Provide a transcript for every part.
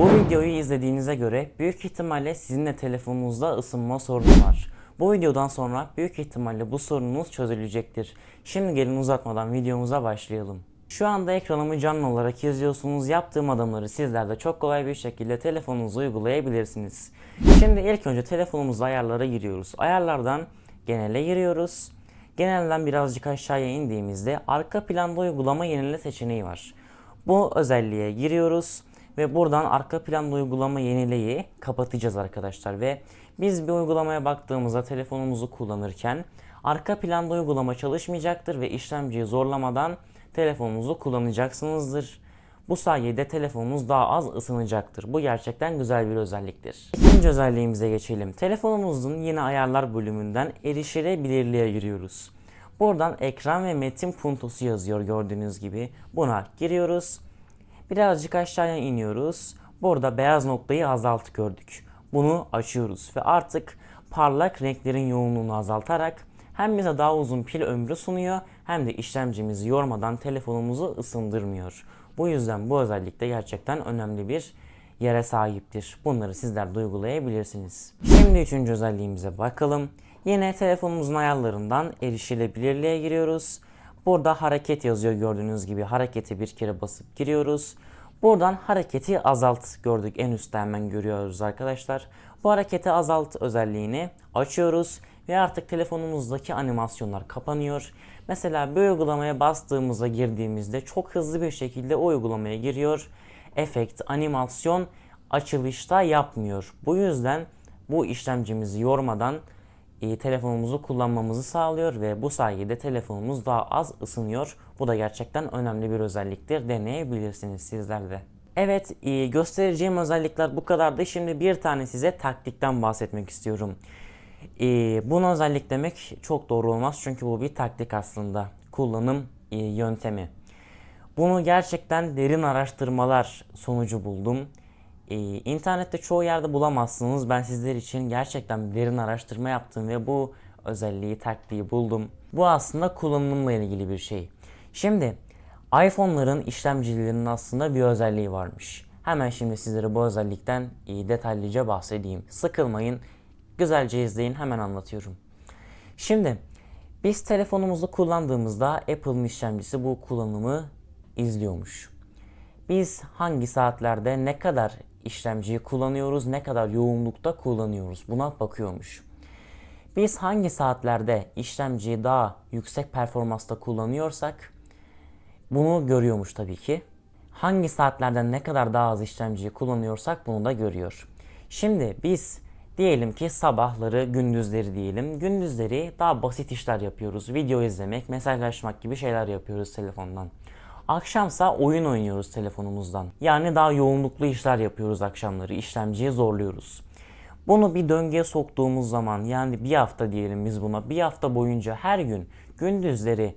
Bu videoyu izlediğinize göre büyük ihtimalle sizin de telefonunuzda ısınma sorunu var. Bu videodan sonra büyük ihtimalle bu sorununuz çözülecektir. Şimdi gelin uzatmadan videomuza başlayalım. Şu anda ekranımı canlı olarak izliyorsunuz. Yaptığım adımları sizler de çok kolay bir şekilde telefonunuza uygulayabilirsiniz. Şimdi ilk önce telefonumuzda ayarlara giriyoruz. Ayarlardan genele giriyoruz. Genelden birazcık aşağıya indiğimizde arka planda uygulama yenile seçeneği var. Bu özelliğe giriyoruz ve buradan arka planda uygulama yenileyi kapatacağız arkadaşlar ve biz bir uygulamaya baktığımızda telefonumuzu kullanırken arka planda uygulama çalışmayacaktır ve işlemciyi zorlamadan telefonunuzu kullanacaksınızdır. Bu sayede telefonunuz daha az ısınacaktır. Bu gerçekten güzel bir özelliktir. İkinci özelliğimize geçelim. Telefonumuzun yine ayarlar bölümünden erişilebilirliğe giriyoruz. Buradan ekran ve metin puntosu yazıyor gördüğünüz gibi. Buna giriyoruz. Birazcık aşağıya iniyoruz. Burada beyaz noktayı azalt gördük. Bunu açıyoruz ve artık parlak renklerin yoğunluğunu azaltarak hem bize daha uzun pil ömrü sunuyor hem de işlemcimizi yormadan telefonumuzu ısındırmıyor. Bu yüzden bu özellik de gerçekten önemli bir yere sahiptir. Bunları sizler de uygulayabilirsiniz. Şimdi üçüncü özelliğimize bakalım. Yine telefonumuzun ayarlarından erişilebilirliğe giriyoruz. Burada hareket yazıyor gördüğünüz gibi. Hareketi bir kere basıp giriyoruz. Buradan hareketi azalt gördük. En üstte hemen görüyoruz arkadaşlar. Bu hareketi azalt özelliğini açıyoruz ve artık telefonumuzdaki animasyonlar kapanıyor. Mesela bir uygulamaya bastığımızda girdiğimizde çok hızlı bir şekilde o uygulamaya giriyor. Efekt, animasyon açılışta yapmıyor. Bu yüzden bu işlemcimizi yormadan e, telefonumuzu kullanmamızı sağlıyor ve bu sayede telefonumuz daha az ısınıyor. Bu da gerçekten önemli bir özelliktir. Deneyebilirsiniz sizler de. Evet e, göstereceğim özellikler bu kadardı. Şimdi bir tane size taktikten bahsetmek istiyorum. E, bunu özellik demek çok doğru olmaz çünkü bu bir taktik aslında. Kullanım e, yöntemi. Bunu gerçekten derin araştırmalar sonucu buldum. Ee, internette çoğu yerde bulamazsınız. Ben sizler için gerçekten derin araştırma yaptım ve bu özelliği, taktiği buldum. Bu aslında kullanımla ilgili bir şey. Şimdi iPhone'ların işlemcilerinin aslında bir özelliği varmış. Hemen şimdi sizlere bu özellikten e, detaylıca bahsedeyim. Sıkılmayın, güzelce izleyin hemen anlatıyorum. Şimdi biz telefonumuzu kullandığımızda Apple'ın işlemcisi bu kullanımı izliyormuş. Biz hangi saatlerde ne kadar işlemciyi kullanıyoruz, ne kadar yoğunlukta kullanıyoruz buna bakıyormuş. Biz hangi saatlerde işlemciyi daha yüksek performansta kullanıyorsak bunu görüyormuş tabii ki. Hangi saatlerde ne kadar daha az işlemciyi kullanıyorsak bunu da görüyor. Şimdi biz diyelim ki sabahları, gündüzleri diyelim. Gündüzleri daha basit işler yapıyoruz. Video izlemek, mesajlaşmak gibi şeyler yapıyoruz telefondan. Akşamsa oyun oynuyoruz telefonumuzdan. Yani daha yoğunluklu işler yapıyoruz akşamları. İşlemciyi zorluyoruz. Bunu bir döngüye soktuğumuz zaman yani bir hafta diyelim biz buna bir hafta boyunca her gün gündüzleri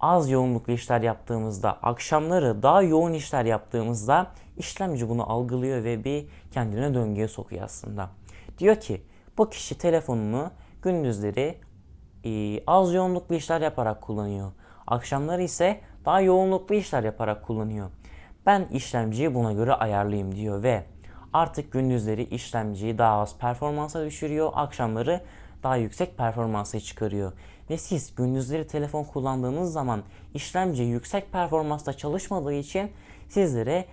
az yoğunluklu işler yaptığımızda akşamları daha yoğun işler yaptığımızda işlemci bunu algılıyor ve bir kendine döngüye sokuyor aslında. Diyor ki bu kişi telefonunu gündüzleri e, az yoğunluklu işler yaparak kullanıyor. Akşamları ise daha yoğunluklu işler yaparak kullanıyor. Ben işlemciyi buna göre ayarlayayım diyor ve artık gündüzleri işlemciyi daha az performansa düşürüyor, akşamları daha yüksek performansa çıkarıyor. Ve siz gündüzleri telefon kullandığınız zaman işlemci yüksek performansta çalışmadığı için sizlere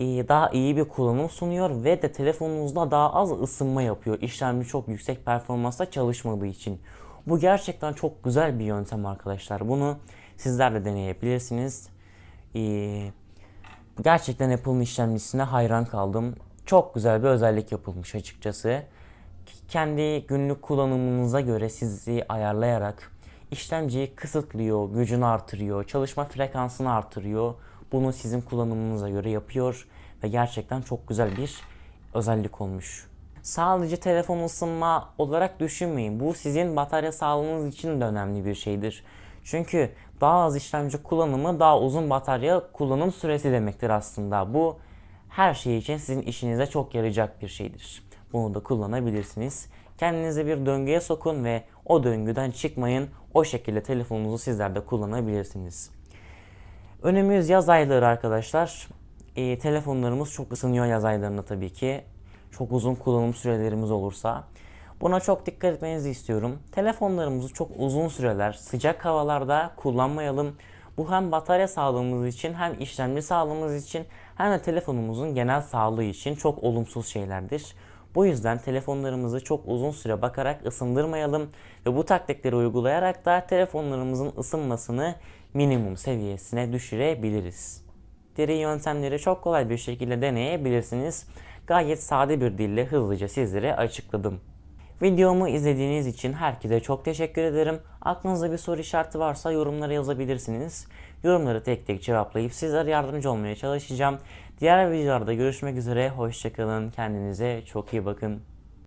e, daha iyi bir kullanım sunuyor ve de telefonunuzda daha az ısınma yapıyor. İşlemci çok yüksek performansta çalışmadığı için. Bu gerçekten çok güzel bir yöntem arkadaşlar. Bunu sizler de deneyebilirsiniz. Ee, gerçekten Apple'ın işlemcisine hayran kaldım. Çok güzel bir özellik yapılmış açıkçası. Kendi günlük kullanımınıza göre sizi ayarlayarak işlemciyi kısıtlıyor, gücünü artırıyor, çalışma frekansını artırıyor. Bunu sizin kullanımınıza göre yapıyor ve gerçekten çok güzel bir özellik olmuş. Sadece telefon ısınma olarak düşünmeyin. Bu sizin batarya sağlığınız için de önemli bir şeydir. Çünkü daha az işlemci kullanımı daha uzun batarya kullanım süresi demektir aslında. Bu her şey için sizin işinize çok yarayacak bir şeydir. Bunu da kullanabilirsiniz. Kendinize bir döngüye sokun ve o döngüden çıkmayın. O şekilde telefonunuzu sizler de kullanabilirsiniz. Önümüz yaz ayları arkadaşlar. e, telefonlarımız çok ısınıyor yaz aylarında tabii ki. Çok uzun kullanım sürelerimiz olursa. Buna çok dikkat etmenizi istiyorum. Telefonlarımızı çok uzun süreler sıcak havalarda kullanmayalım. Bu hem batarya sağlığımız için hem işlemci sağlığımız için hem de telefonumuzun genel sağlığı için çok olumsuz şeylerdir. Bu yüzden telefonlarımızı çok uzun süre bakarak ısındırmayalım ve bu taktikleri uygulayarak da telefonlarımızın ısınmasını minimum seviyesine düşürebiliriz. Diğer yöntemleri çok kolay bir şekilde deneyebilirsiniz. Gayet sade bir dille hızlıca sizlere açıkladım. Videomu izlediğiniz için herkese çok teşekkür ederim. Aklınızda bir soru işareti varsa yorumlara yazabilirsiniz. Yorumları tek tek cevaplayıp sizlere yardımcı olmaya çalışacağım. Diğer videolarda görüşmek üzere. Hoşçakalın. Kendinize çok iyi bakın.